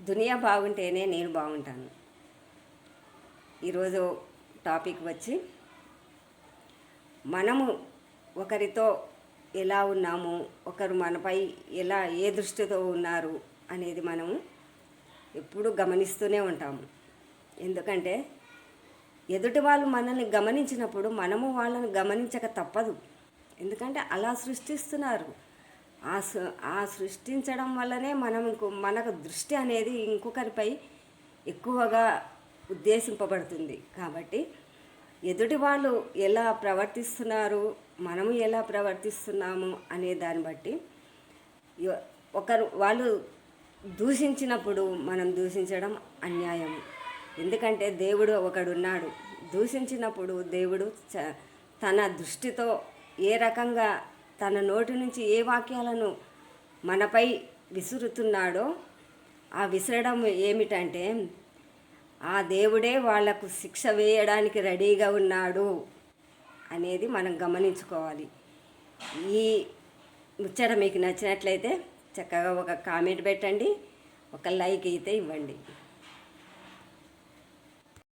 దునియా బాగుంటేనే నేను బాగుంటాను. ఈరోజు టాపిక్ వచ్చి మనము ఒకరితో ఎలా ఉన్నాము ఒకరు మనపై ఎలా ఏ దృష్టితో ఉన్నారు అనేది మనము ఎప్పుడూ గమనిస్తూనే ఉంటాము. ఎందుకంటే ఎదుటి వాళ్ళు మనల్ని గమనించినప్పుడు మనము వాళ్ళని గమనించక తప్పదు. ఎందుకంటే అలా సృష్టిస్తున్నారు. ఆ ఆ సృష్టించడం వల్లనే మనం ఇంకో- మనకు దృష్టి అనేది ఇంకొకరిపై ఎక్కువగా ఉద్దేశింపబడుతుంది. కాబట్టి ఎదుటి వాళ్ళు ఎలా ప్రవర్తిస్తున్నారు మనము ఎలా ప్రవర్తిస్తున్నాము అనే దాన్ని బట్టి ఒకరు వాళ్ళు దూషించినప్పుడు మనం దూషించడం అన్యాయం. ఎందుకంటే దేవుడు ఒకడున్నాడు. దూషించినప్పుడు దేవుడు చ- తన దృష్టితో ఏ రకంగా తన నోటి నుంచి ఏ వాక్యాలను మనపై విసురుతున్నాడో ఆ విసరడం ఏమిటంటే ఆ దేవుడే వాళ్ళకు శిక్ష వేయడానికి రెడీగా ఉన్నాడు అనేది మనం గమనించుకోవాలి. ఈ ముచ్చట మీకు నచ్చినట్లయితే చక్కగా ఒక కామెంట్ పెట్టండి ఒక లైక్ అయితే ఇవ్వండి.